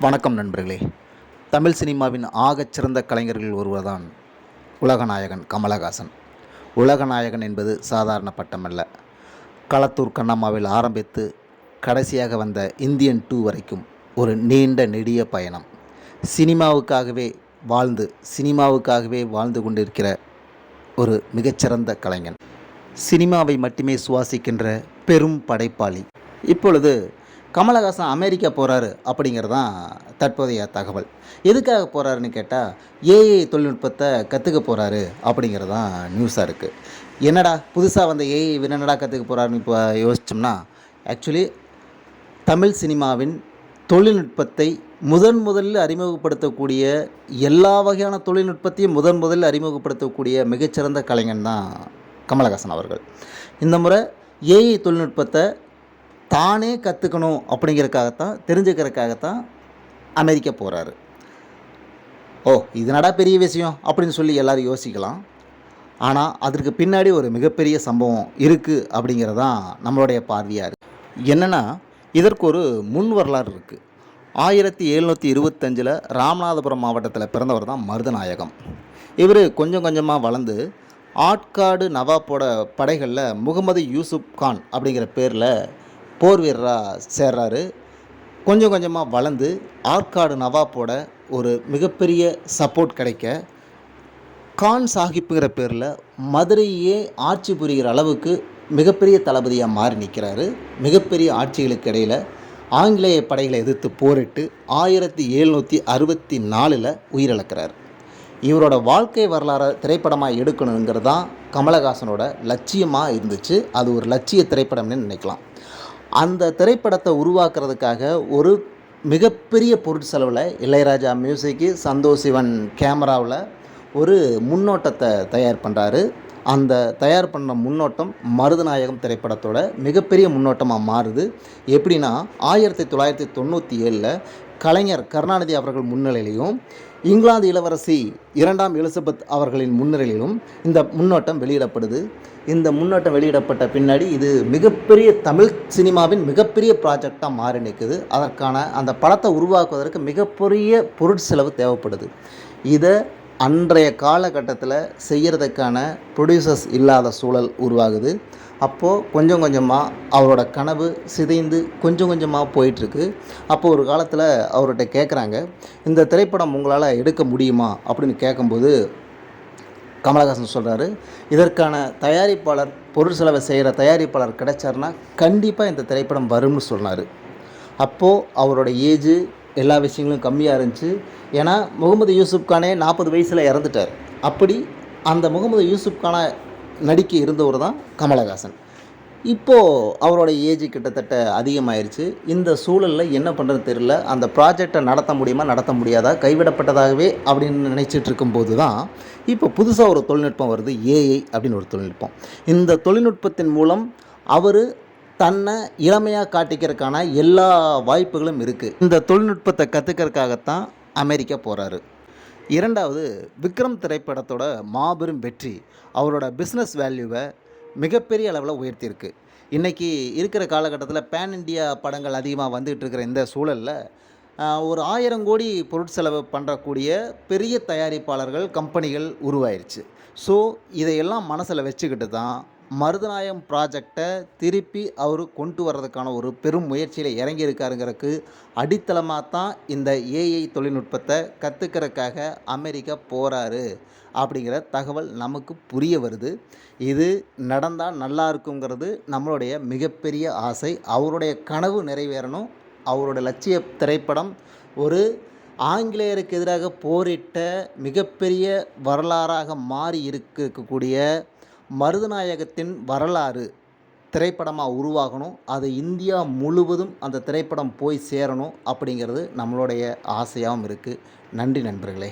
வணக்கம் நண்பர்களே. தமிழ் சினிமாவின் ஆகச்சிறந்த கலைஞர்கள் ஒருவர்தான் உலகநாயகன் கமலஹாசன். உலகநாயகன் என்பது சாதாரண பட்டமல்ல. களத்தூர் கண்ணம்மாவில் ஆரம்பித்து கடைசியாக வந்த இந்தியன் டூ வரைக்கும் ஒரு நீண்ட நெடிய பயணம். சினிமாவுக்காகவே வாழ்ந்து சினிமாவுக்காகவே வாழ்ந்து கொண்டிருக்கிற ஒரு மிகச்சிறந்த கலைஞன். சினிமாவை மட்டுமே சுவாசிக்கின்ற பெரும் படைப்பாளி. இப்பொழுது கமலஹாசன் அமெரிக்கா போகிறாரு அப்படிங்கிறது தான் தற்போதைய தகவல். எதுக்காக போகிறாருன்னு கேட்டால் ஏஐ தொழில்நுட்பத்தை கற்றுக்க போகிறாரு அப்படிங்கிறது தான் நியூஸாக இருக்குது என்னடா புதுசாக வந்த ஏஐ என்னடா கற்றுக்க போகிறாருன்னு இப்போ யோசிச்சோம்னா ஆக்சுவலி தமிழ் சினிமாவின் தொழில்நுட்பத்தை முதன் முதலில் அறிமுகப்படுத்தக்கூடிய எல்லா வகையான தொழில்நுட்பத்தையும் முதன் முதலில் அறிமுகப்படுத்தக்கூடிய மிகச்சிறந்த கலைஞன் தான் கமலஹாசன் அவர்கள். இந்த முறை ஏஐ தொழில்நுட்பத்தை தானே கற்றுக்கணும் அப்படிங்கிறதுக்காகத்தான் தெரிஞ்சுக்கிறதுக்காகத்தான் அமெரிக்கா போகிறாரு ஓ இதனடா பெரிய விஷயம் அப்படின்னு சொல்லி எல்லோரும் யோசிக்கலாம். ஆனால் அதற்கு பின்னாடி ஒரு மிகப்பெரிய சம்பவம் இருக்குது அப்படிங்கிறது தான் நம்மளுடைய பார்வையாக இருக்குது என்னென்னா இதற்கு ஒரு முன் வரலாறு இருக்குது ஆயிரத்தி எழுநூற்றி இருபத்தஞ்சில் ராமநாதபுரம் மாவட்டத்தில் பிறந்தவர் தான் மருதநாயகம். இவர் கொஞ்சம் கொஞ்சமாக வளர்ந்து ஆட்காடு நவாப்போட படைகளில் முகமது யூசுப் கான் அப்படிங்கிற பேரில் போர் வீரராக சேர்றாரு. கொஞ்சம் கொஞ்சமாக வளர்ந்து ஆற்காடு நவாப்போட ஒரு மிகப்பெரிய சப்போர்ட் கிடைக்க கான் சாஹிப்புங்கிற பேரில் மதுரையே ஆட்சி புரிகிற அளவுக்கு மிகப்பெரிய தளபதியாக மாறி நிற்கிறாரு மிகப்பெரிய ஆட்சிகளுக்கு இடையில் ஆங்கிலேய படைகளை எதிர்த்து போரிட்டு ஆயிரத்தி எழுநூற்றி அறுபத்தி நாலில் உயிரிழக்கிறார். இவரோட வாழ்க்கை வரலாறை திரைப்படமாக எடுக்கணுங்கிறது தான் கமலஹாசனோட லட்சியமாக இருந்துச்சு. அது ஒரு லட்சிய திரைப்படம்னு நினைக்கலாம். அந்த திரைப்படத்தை உருவாக்குறதுக்காக ஒரு மிகப்பெரிய பொருட்செலவில் இளையராஜா மியூசிக்கு சந்தோஷ் சிவன் கேமராவில் ஒரு முன்னோட்டத்தை தயார் பண்ணுறாரு அந்த தயார் பண்ண முன்னோட்டம் மருதநாயகம் திரைப்படத்தோட மிகப்பெரிய முன்னோட்டமாக மாறுது. எப்படின்னா ஆயிரத்தி தொள்ளாயிரத்தி தொண்ணூற்றி ஏழில் கலைஞர் கருணாநிதி அவர்கள் முன்னிலையிலும் இங்கிலாந்து இளவரசி இரண்டாம் எலிசபெத் அவர்களின் முன்னிலையிலும் இந்த முன்னோட்டம் வெளியிடப்படுது. இந்த முன்னோட்டம் வெளியிடப்பட்ட பின்னாடி இது மிகப்பெரிய தமிழ் சினிமாவின் மிகப்பெரிய ப்ராஜெக்டாக மாறி நிற்குது அதற்கான அந்த படத்தை உருவாக்குவதற்கு மிகப்பெரிய பொருட்செலவு தேவைப்படுது. இதை அன்றைய காலகட்டத்தில் செய்கிறதுக்கான ப்ரொடியூசர்ஸ் இல்லாத சூழல் உருவாகுது. அப்போது கொஞ்சம் கொஞ்சமாக அவரோட கனவு சிதைந்து கொஞ்சம் கொஞ்சமாக போயிட்டுருக்கு. அப்போது ஒரு காலத்தில் அவர்கிட்ட கேட்குறாங்க இந்த திரைப்படம் உங்களால் எடுக்க முடியுமா? அப்படின்னு கேட்கும்போது கமலஹாசன் சொல்கிறாரு இதற்கான தயாரிப்பாளர் பொருள் செலவை செய்கிற தயாரிப்பாளர் கிடைச்சாருன்னா கண்டிப்பாக இந்த திரைப்படம் வரும்னு சொன்னார். அப்போது அவரோட ஏஜு எல்லா விஷயங்களும் கம்மியாக இருந்துச்சு. ஏன்னா முகமது யூசுப் கானே நாற்பது வயசில் இறந்துட்டார். அப்படி அந்த முகமது யூசுப் கானை நடிக்க இருந்தவர் தான் கமலஹாசன். இப்போது அவரோட ஏஜ் கிட்டத்தட்ட அதிகமாயிருச்சு. இந்த சூழலில் என்ன பண்ணுறது தெரியல. அந்த ப்ராஜெக்டை நடத்த முடியுமா நடத்த முடியாதா கைவிடப்பட்டதாகவே அப்படின்னு நினச்சிட்டு இருக்கும்போது தான் இப்போ புதுசாக ஒரு தொழில்நுட்பம் வருது ஏஐ அப்படின்னு ஒரு தொழில்நுட்பம். இந்த தொழில்நுட்பத்தின் மூலம் அவர் தன்னை இளமையாக காட்டிக்கிறதுக்கான எல்லா வாய்ப்புகளும் இருக்குது இந்த தொழில்நுட்பத்தை கற்றுக்கிறதுக்காகத்தான் அமெரிக்கா போகிறாரு இரண்டாவது விக்ரம் திரைப்படத்தோட மாபெரும் வெற்றி அவரோட பிஸ்னஸ் வேல்யூவை மிகப்பெரிய அளவில் உயர்த்தியிருக்கு. இன்றைக்கி இருக்கிற காலகட்டத்தில் பேன் இண்டியா படங்கள் அதிகமாக வந்துகிட்டு இருக்கிற இந்த சூழலில் ஒரு ஆயிரம் கோடி பொருட்செலவு பண்ணுறக்கூடிய பெரிய தயாரிப்பாளர்கள் கம்பெனிகள் உருவாயிருச்சு. ஸோ இதையெல்லாம் மனசில் வச்சுக்கிட்டு தான் மருதநாயம் ப்ராஜெக்டை திருப்பி அவர் கொண்டு வர்றதுக்கான ஒரு பெரும் முயற்சியில் இறங்கியிருக்காருங்கிறதுக்கு அடித்தளமாக தான் இந்த ஏஐ தொழில்நுட்பத்தை கற்றுக்கிறதுக்காக அமெரிக்கா போகிறாரு அப்படிங்கிற தகவல் நமக்கு புரிய வருது. இது நடந்தால் நல்லா இருக்குங்கிறது நம்மளுடைய மிகப்பெரிய ஆசை. அவருடைய கனவு நிறைவேறணும். அவரோட லட்சிய திரைப்படம் ஒரு ஆங்கிலேயருக்கு எதிராக போரிட்ட மிகப்பெரிய வரலாறாக மாறி இருக்கக்கூடிய மருதநாயகத்தின் வரலாறு திரைப்படமாக உருவாகணும். அது இந்தியா முழுவதும் அந்த திரைப்படம் போய் சேரணும் அப்படிங்கிறது நம்மளுடைய ஆசையாகவும் இருக்குது நன்றி நண்பர்களே.